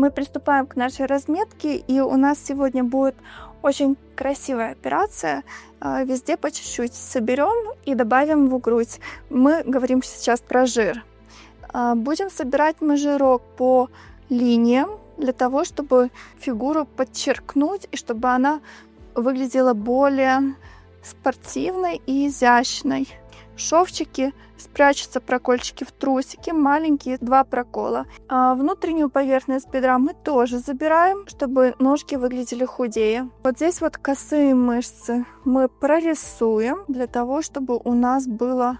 мы приступаем к нашей разметке, и у нас сегодня будет очень красивая операция. А, Везде по чуть-чуть соберем и добавим в грудь. Мы говорим сейчас про жир. А, Будем собирать мы жирок по линиям для того, чтобы фигуру подчеркнуть и чтобы она выглядела более спортивной и изящной. Шовчики спрячутся прокольчики в трусики, маленькие два прокола. А внутреннюю поверхность бедра мы тоже забираем, чтобы ножки выглядели худее. Вот здесь вот косые мышцы мы прорисуем для того, чтобы у нас была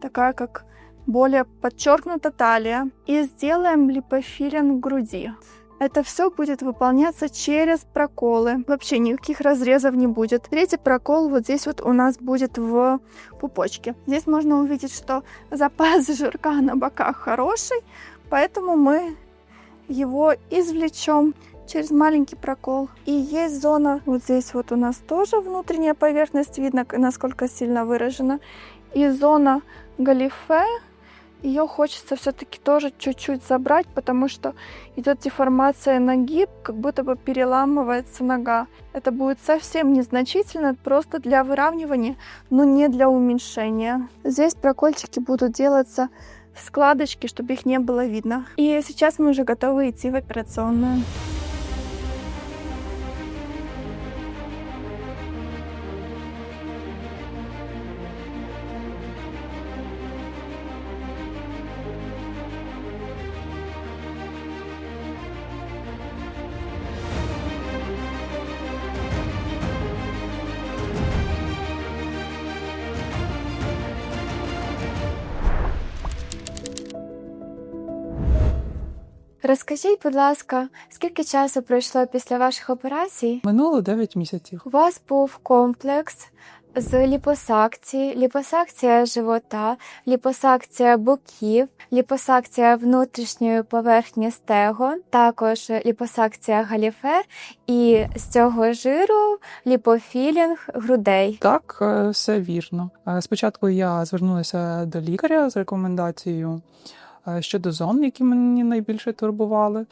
такая как более подчеркнута талия. И сделаем липофилинг груди. Это все будет выполняться через проколы. Вообще никаких разрезов не будет. Третий прокол вот здесь вот у нас будет в пупочке. Здесь можно увидеть, что запас жирка на боках хороший, поэтому мы его извлечем через маленький прокол. И есть зона, вот здесь вот у нас тоже внутренняя поверхность, видно, насколько сильно выражена. И зона галифе, ее хочется все-таки тоже чуть-чуть забрать, потому что идет деформация ноги, как будто бы переламывается нога. Это будет совсем незначительно, просто для выравнивания, но не для уменьшения. Здесь прокольчики будут делаться в складочки, чтобы их не было видно. И сейчас мы уже готовы идти в операционную. Розкажіть, будь ласка, скільки часу пройшло після ваших операцій? Минуло 9 місяців. У вас був комплекс з ліпосакції, ліпосакція живота, ліпосакція боків, ліпосакція внутрішньої поверхні стегон, також ліпосакція галіфе і з цього жиру ліпофілінг грудей. Так, е, все вірно. Е, Спочатку я звернулася до лікаря з рекомендацією щодо зон, які мені найбільше турбували.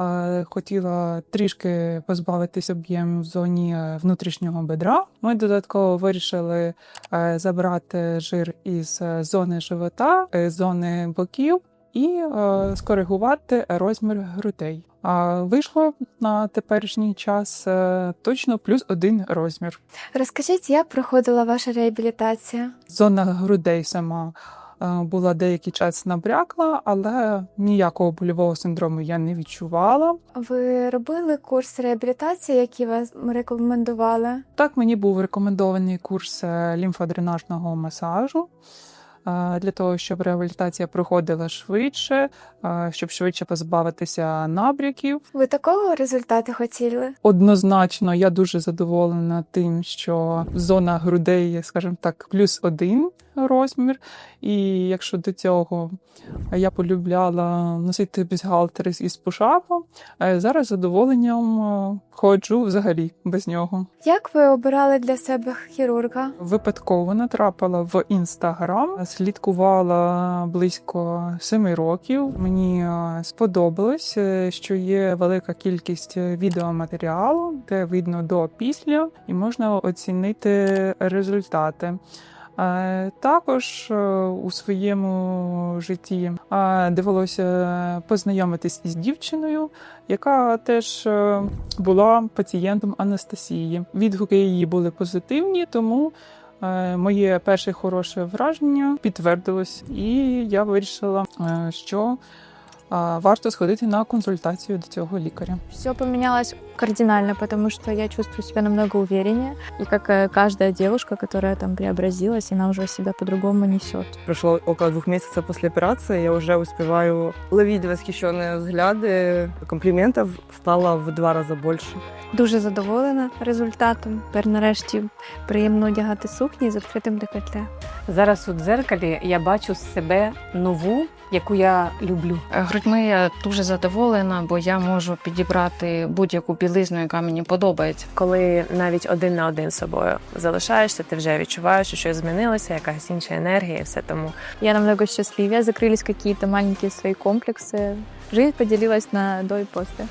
Е, Хотіла трішки позбавитись об'ємів в зоні е, внутрішнього бедра. Ми додатково вирішили е, забрати жир із е, зони живота, е, зони боків і е, скоригувати розмір грудей. А вийшло на теперішній час е, точно плюс один розмір. Розкажіть, як проходила ваша реабілітація? Зона грудей сама е, була деякий час набрякла, але ніякого больового синдрому я не відчувала. Ви робили курс реабілітації, який вас рекомендували? Так, мені був рекомендований курс е, лімфодренажного масажу. е, Для того щоб реабілітація проходила швидше, е, щоб швидше позбавитися набряків. Ви такого результату хотіли? Однозначно, я дуже задоволена тим, що зона грудей, скажімо так, плюс один розмір. І якщо до цього я полюбляла носити бюстгальтери із пушапом, е, зараз з задоволенням е, ходжу взагалі без нього. Як ви обирали для себе хірурга? Випадково натрапила в інстаграм, слідкувала близько семи років. Мені е, сподобалось, е, що є велика кількість відеоматеріалу, де видно до після, і можна оцінити результати. Також е, у своєму житті довелося познайомитись із дівчиною, яка теж е, була пацієнтом Анастасії. Відгуки її були позитивні, тому е, моє перше хороше враження підтвердилось, і я вирішила, що варто сходити на консультацію до цього лікаря. Все поменялось кардинально, потому что я чувствую себя намного увереннее. И как э, каждая девушка, которая там преобразилась, она уже себя по-другому несет. Прошло около двух месяцев после операции, я уже успеваю ловить восхищенные взгляды. Комплиментов стало в два раза больше. Дуже задоволена результатом. Тепер нарешті приємно одягати сукні з відкритим декольте. Зараз у дзеркалі я бачу себе нову, яку я люблю. Грудьми я дуже задоволена, бо я можу підібрати будь-яку білизну, яка мені подобається. коли навіть один на один з собою залишаєшся, ти вже відчуваєш, що щось змінилося, якась інша енергія, і все тому Я намного счастливее, закрылись какие-то маленькие свои комплексы. Жизнь поделилась на до и после.